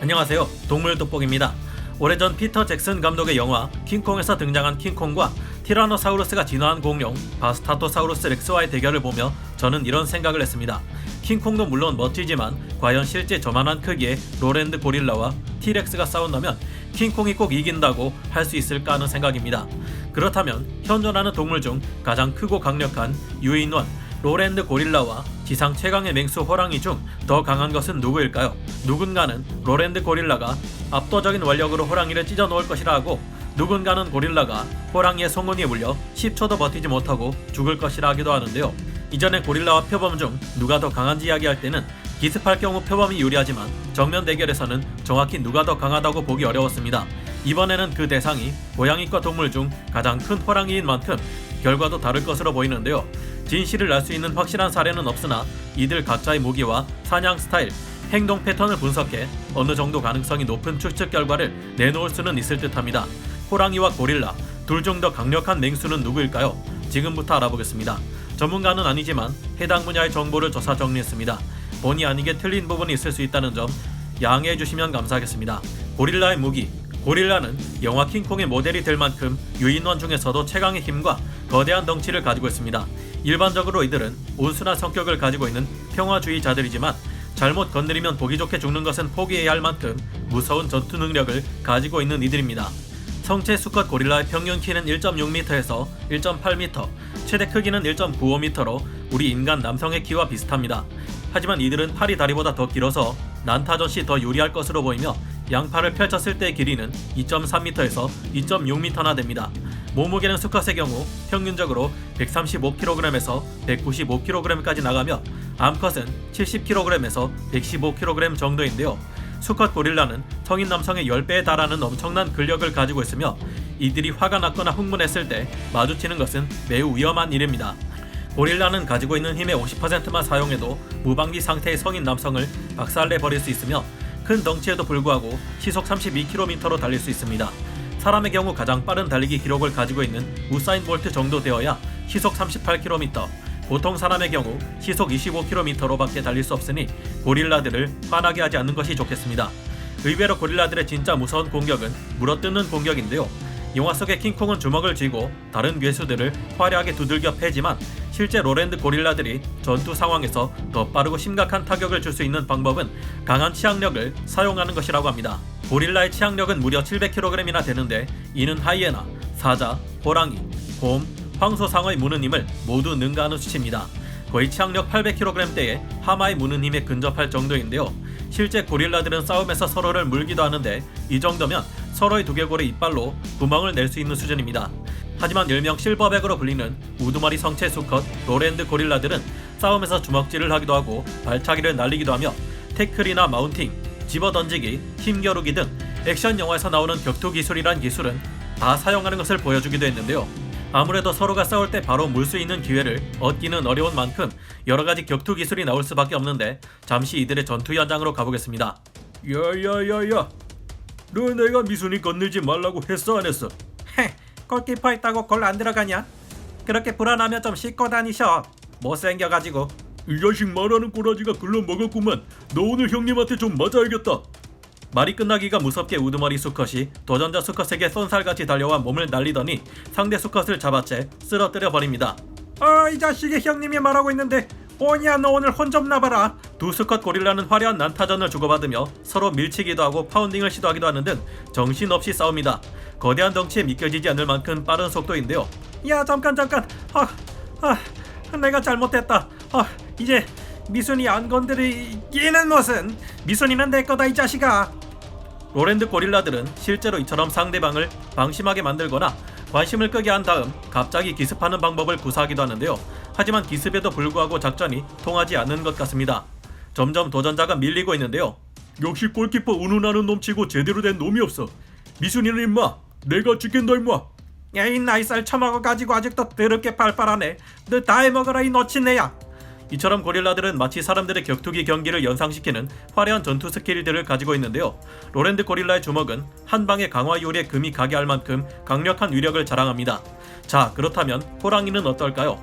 안녕하세요. 동물 돋보기입니다. 오래전 피터 잭슨 감독의 영화 킹콩에서 등장한 킹콩과 티라노사우루스가 진화한 공룡 바스타토사우루스 렉스와의 대결을 보며 저는 이런 생각을 했습니다. 킹콩도 물론 멋지지만 과연 실제 저만한 크기의 로랜드 고릴라와 티렉스가 싸운다면 킹콩이 꼭 이긴다고 할 수 있을까 하는 생각입니다. 그렇다면 현존하는 동물 중 가장 크고 강력한 유인원 로랜드 고릴라와 지상 최강의 맹수 호랑이 중 더 강한 것은 누구일까요? 누군가는 로랜드 고릴라가 압도적인 원력으로 호랑이를 찢어 놓을 것이라 하고 누군가는 고릴라가 호랑이의 송곳니에 물려 10초도 버티지 못하고 죽을 것이라 하기도 하는데요. 이전에 고릴라와 표범 중 누가 더 강한지 이야기할 때는 기습할 경우 표범이 유리하지만 정면 대결에서는 정확히 누가 더 강하다고 보기 어려웠습니다. 이번에는 그 대상이 고양이과 동물 중 가장 큰 호랑이인 만큼 결과도 다를 것으로 보이는데요. 진실을 알 수 있는 확실한 사례는 없으나 이들 각자의 무기와 사냥 스타일, 행동 패턴을 분석해 어느 정도 가능성이 높은 추측 결과를 내놓을 수는 있을 듯합니다. 호랑이와 고릴라 둘 중 더 강력한 맹수는 누구일까요? 지금부터 알아보겠습니다. 전문가는 아니지만 해당 분야의 정보를 조사 정리했습니다. 본의 아니게 틀린 부분이 있을 수 있다는 점 양해해 주시면 감사하겠습니다. 고릴라의 무기 고릴라는 영화 킹콩의 모델이 될 만큼 유인원 중에서도 최강의 힘과 거대한 덩치를 가지고 있습니다. 일반적으로 이들은 온순한 성격을 가지고 있는 평화주의자들이지만 잘못 건드리면 보기 좋게 죽는 것은 포기해야 할 만큼 무서운 전투 능력을 가지고 있는 이들입니다. 성체 수컷 고릴라의 평균 키는 1.6m에서 1.8m, 최대 크기는 1.95m로 우리 인간 남성의 키와 비슷합니다. 하지만 이들은 팔이 다리보다 더 길어서 난타전 시 더 유리할 것으로 보이며 양팔을 펼쳤을 때의 길이는 2.3m에서 2.6m나 됩니다. 몸무게는 수컷의 경우 평균적으로 135kg에서 195kg까지 나가며 암컷은 70kg에서 115kg 정도인데요. 수컷 고릴라는 성인 남성의 10배에 달하는 엄청난 근력을 가지고 있으며 이들이 화가 났거나 흥분했을 때 마주치는 것은 매우 위험한 일입니다. 고릴라는 가지고 있는 힘의 50%만 사용해도 무방비 상태의 성인 남성을 박살내 버릴 수 있으며 큰 덩치에도 불구하고 시속 32km로 달릴 수 있습니다. 사람의 경우 가장 빠른 달리기 기록을 가지고 있는 우사인 볼트 정도 되어야 시속 38km, 보통 사람의 경우 시속 25km로밖에 달릴 수 없으니 고릴라들을 화나게 하지 않는 것이 좋겠습니다. 의외로 고릴라들의 진짜 무서운 공격은 물어뜯는 공격인데요. 영화 속의 킹콩은 주먹을 쥐고 다른 괴수들을 화려하게 두들겨 패지만 실제 로랜드 고릴라들이 전투 상황에서 더 빠르고 심각한 타격을 줄 수 있는 방법은 강한 치악력을 사용하는 것이라고 합니다. 고릴라의 치악력은 무려 700kg이나 되는데 이는 하이에나, 사자, 호랑이, 곰, 황소상어의 무는 힘을 모두 능가하는 수치입니다. 거의 치악력 800kg대의 하마의 무는 힘에 근접할 정도인데요. 실제 고릴라들은 싸움에서 서로를 물기도 하는데 이 정도면 서로의 두개골의 이빨로 구멍을 낼 수 있는 수준입니다. 하지만 일명 실버백으로 불리는 우두머리 성체 수컷 로랜드 고릴라들은 싸움에서 주먹질을 하기도 하고 발차기를 날리기도 하며 태클이나 마운팅, 집어던지기, 힘겨루기 등 액션 영화에서 나오는 격투 기술이란 기술은 다 사용하는 것을 보여주기도 했는데요. 아무래도 서로가 싸울 때 바로 물 수 있는 기회를 얻기는 어려운 만큼 여러 가지 격투 기술이 나올 수밖에 없는데 잠시 이들의 전투 현장으로 가보겠습니다. 야야야야, 너 내가 미순이 건들지 말라고 했어 안 했어? 헤, 골키퍼 있다고 골 안 들어가냐? 그렇게 불안하면 좀 씻고 다니셔. 못생겨가지고. 이 자식 말하는 꼬라지가 글러 먹었구만. 너 오늘 형님한테 좀 맞아야겠다. 말이 끝나기가 무섭게 우두머리 수컷이 도전자 수컷에게 쏜살같이 달려와 몸을 날리더니 상대 수컷을 잡아채 쓰러뜨려 버립니다. 아, 이 자식이 형님이 말하고 있는데 오냐 너 오늘 혼 좀 나봐라. 두 수컷 고릴라는 화려한 난타전을 주고받으며 서로 밀치기도 하고 파운딩을 시도하기도 하는 등 정신없이 싸웁니다. 거대한 덩치에 믿겨지지 않을 만큼 빠른 속도인데요. 야 잠깐 잠깐. 아, 아, 내가 잘못했다. 아, 이제 미순이 안 건드리기는 무슨 미순이는 내 거다 이 자식아. 로랜드 고릴라들은 실제로 이처럼 상대방을 방심하게 만들거나 관심을 끄게 한 다음 갑자기 기습하는 방법을 구사하기도 하는데요. 하지만 기습에도 불구하고 작전이 통하지 않는 것 같습니다. 점점 도전자가 밀리고 있는데요. 역시 골키퍼 운운하는 놈치고 제대로 된 놈이 없어. 미순이는 임마, 내가 지킨다 임마. 야이 나이살 처먹어 가지고 아직도 더럽게 팔팔하네. 너다 해먹어라 이 너친내야. 이처럼 고릴라들은 마치 사람들의 격투기 경기를 연상시키는 화려한 전투 스킬들을 가지고 있는데요. 로랜드 고릴라의 주먹은 한 방의 강화 요리에 금이 가게 할 만큼 강력한 위력을 자랑합니다. 자, 그렇다면 호랑이는 어떨까요?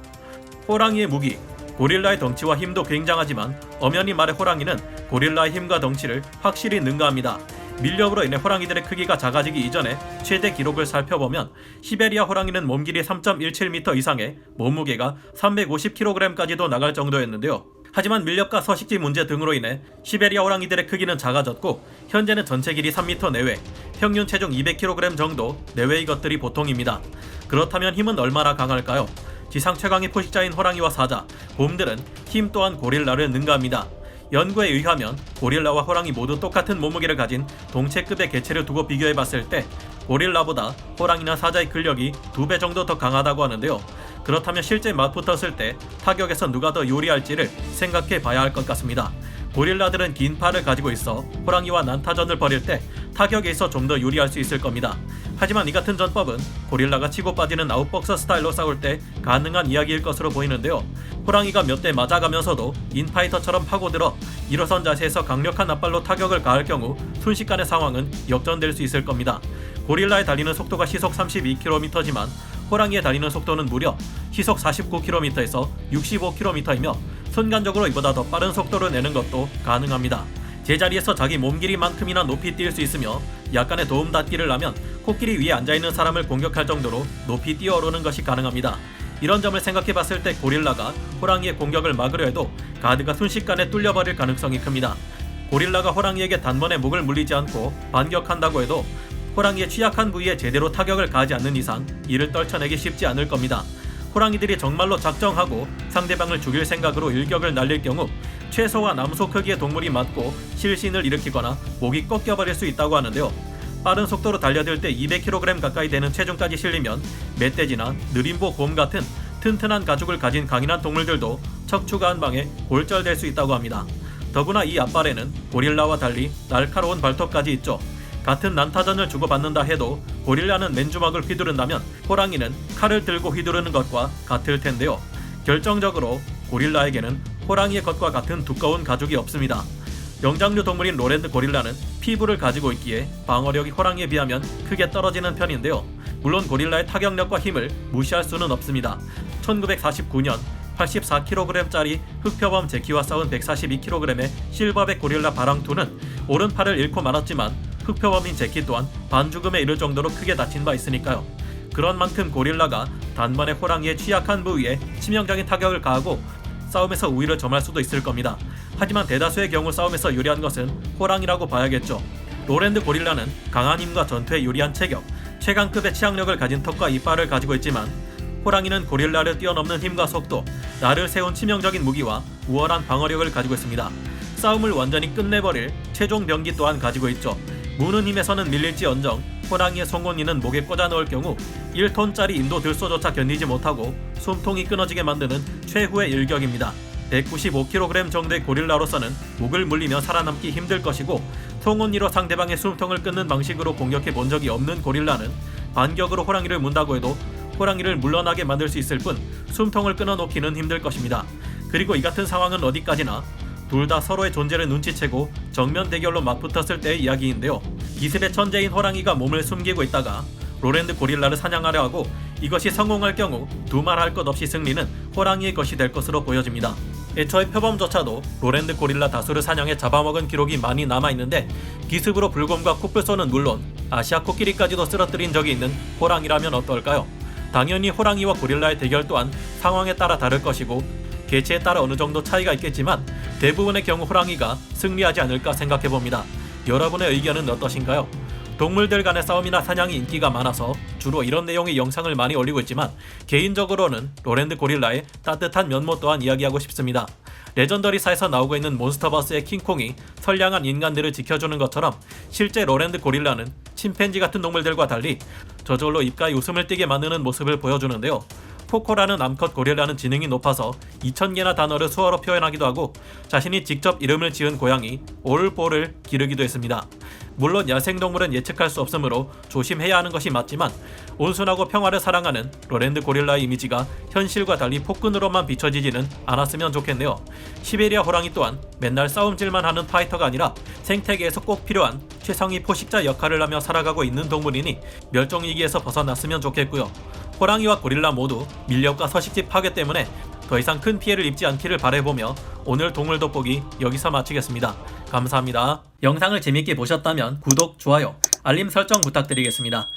호랑이의 무기 고릴라의 덩치와 힘도 굉장하지만 엄연히 말해 호랑이는 고릴라의 힘과 덩치를 확실히 능가합니다. 밀렵으로 인해 호랑이들의 크기가 작아지기 이전에 최대 기록을 살펴보면 시베리아 호랑이는 몸길이 3.17m 이상에 몸무게가 350kg까지도 나갈 정도였는데요. 하지만 밀렵과 서식지 문제 등으로 인해 시베리아 호랑이들의 크기는 작아졌고 현재는 전체 길이 3m 내외, 평균 체중 200kg 정도 내외의 것들이 보통입니다. 그렇다면 힘은 얼마나 강할까요? 지상 최강의 포식자인 호랑이와 사자, 곰들은 힘 또한 고릴라를 능가합니다. 연구에 의하면 고릴라와 호랑이 모두 똑같은 몸무게를 가진 동체급의 개체를 두고 비교해 봤을 때 고릴라보다 호랑이나 사자의 근력이 두 배 정도 더 강하다고 하는데요. 그렇다면 실제 맞붙었을 때 타격에서 누가 더 유리할지를 생각해 봐야 할 것 같습니다. 고릴라들은 긴 팔을 가지고 있어 호랑이와 난타전을 벌일 때 타격에 있어 좀 더 유리할 수 있을 겁니다. 하지만 이 같은 전법은 고릴라가 치고 빠지는 아웃복서 스타일로 싸울 때 가능한 이야기일 것으로 보이는데요. 호랑이가 몇 대 맞아가면서도 인파이터처럼 파고들어 일어선 자세에서 강력한 앞발로 타격을 가할 경우 순식간에 상황은 역전될 수 있을 겁니다. 고릴라의 달리는 속도가 시속 32km지만 호랑이의 달리는 속도는 무려 시속 49km에서 65km이며 순간적으로 이보다 더 빠른 속도를 내는 것도 가능합니다. 제자리에서 자기 몸 길이만큼이나 높이 뛸 수 있으며 약간의 도움 닫기를 하면 코끼리 위에 앉아있는 사람을 공격할 정도로 높이 뛰어오르는 것이 가능합니다. 이런 점을 생각해 봤을 때 고릴라가 호랑이의 공격을 막으려 해도 가드가 순식간에 뚫려버릴 가능성이 큽니다. 고릴라가 호랑이에게 단번에 목을 물리지 않고 반격한다고 해도 호랑이의 취약한 부위에 제대로 타격을 가하지 않는 이상 이를 떨쳐내기 쉽지 않을 겁니다. 호랑이들이 정말로 작정하고 상대방을 죽일 생각으로 일격을 날릴 경우 최소와 남소 크기의 동물이 맞고 실신을 일으키거나 목이 꺾여버릴 수 있다고 하는데요. 빠른 속도로 달려들 때 200kg 가까이 되는 체중까지 실리면 멧돼지나 느림보 곰 같은 튼튼한 가죽을 가진 강인한 동물들도 척추가 한 방에 골절될 수 있다고 합니다. 더구나 이 앞발에는 고릴라와 달리 날카로운 발톱까지 있죠. 같은 난타전을 주고받는다 해도 고릴라는 맨주먹을 휘두른다면 호랑이는 칼을 들고 휘두르는 것과 같을 텐데요. 결정적으로 고릴라에게는 호랑이의 것과 같은 두꺼운 가죽이 없습니다. 영장류 동물인 로랜드 고릴라는 피부를 가지고 있기에 방어력이 호랑이에 비하면 크게 떨어지는 편인데요. 물론 고릴라의 타격력과 힘을 무시할 수는 없습니다. 1949년 84kg짜리 흑표범 제키와 싸운 142kg의 실버백 고릴라 바랑투는 오른팔을 잃고 말았지만 흑표범인 제키 또한 반죽음에 이를 정도로 크게 다친 바 있으니까요. 그런 만큼 고릴라가 단번에 호랑이의 취약한 부위에 치명적인 타격을 가하고 싸움에서 우위를 점할 수도 있을 겁니다. 하지만 대다수의 경우 싸움에서 유리한 것은 호랑이라고 봐야겠죠. 로랜드 고릴라는 강한 힘과 전투에 유리한 체격, 최강급의 치악력을 가진 턱과 이빨을 가지고 있지만 호랑이는 고릴라를 뛰어넘는 힘과 속도, 나를 세운 치명적인 무기와 우월한 방어력을 가지고 있습니다. 싸움을 완전히 끝내버릴 최종 병기 또한 가지고 있죠. 무는 힘에서는 밀릴지언정 호랑이의 송곳니는 목에 꽂아 넣을 경우 1톤짜리 인도 들소조차 견디지 못하고 숨통이 끊어지게 만드는 최후의 일격입니다. 195kg 정도의 고릴라로서는 목을 물리며 살아남기 힘들 것이고 송곳니로 상대방의 숨통을 끊는 방식으로 공격해 본 적이 없는 고릴라는 반격으로 호랑이를 문다고 해도 호랑이를 물러나게 만들 수 있을 뿐 숨통을 끊어놓기는 힘들 것입니다. 그리고 이 같은 상황은 어디까지나 둘 다 서로의 존재를 눈치채고 정면 대결로 맞붙었을 때의 이야기인데요. 기습의 천재인 호랑이가 몸을 숨기고 있다가 로랜드 고릴라를 사냥하려 하고 이것이 성공할 경우 두말할 것 없이 승리는 호랑이의 것이 될 것으로 보여집니다. 애초에 표범조차도 로랜드 고릴라 다수를 사냥해 잡아먹은 기록이 많이 남아있는데 기습으로 불곰과 코뿔소는 물론 아시아 코끼리까지도 쓰러뜨린 적이 있는 호랑이라면 어떨까요? 당연히 호랑이와 고릴라의 대결 또한 상황에 따라 다를 것이고 개체에 따라 어느 정도 차이가 있겠지만 대부분의 경우 호랑이가 승리하지 않을까 생각해 봅니다. 여러분의 의견은 어떠신가요? 동물들 간의 싸움이나 사냥이 인기가 많아서 주로 이런 내용의 영상을 많이 올리고 있지만 개인적으로는 로랜드 고릴라의 따뜻한 면모 또한 이야기하고 싶습니다. 레전더리사에서 나오고 있는 몬스터버스의 킹콩이 선량한 인간들을 지켜주는 것처럼 실제 로랜드 고릴라는 침팬지 같은 동물들과 달리 저절로 입가에 웃음을 띠게 만드는 모습을 보여주는데요. 포코라는 암컷 고릴라는 지능이 높아서 2000개나 단어를 수어로 표현하기도 하고 자신이 직접 이름을 지은 고양이 올볼을 기르기도 했습니다. 물론 야생동물은 예측할 수 없으므로 조심해야 하는 것이 맞지만 온순하고 평화를 사랑하는 로랜드 고릴라의 이미지가 현실과 달리 폭군으로만 비춰지지는 않았으면 좋겠네요. 시베리아 호랑이 또한 맨날 싸움질만 하는 파이터가 아니라 생태계에서 꼭 필요한 최상위 포식자 역할을 하며 살아가고 있는 동물이니 멸종 위기에서 벗어났으면 좋겠고요. 호랑이와 고릴라 모두 밀렵과 서식지 파괴 때문에 더 이상 큰 피해를 입지 않기를 바라보며 오늘 동물 돋보기 여기서 마치겠습니다. 감사합니다. 영상을 재밌게 보셨다면 구독, 좋아요, 알림 설정 부탁드리겠습니다.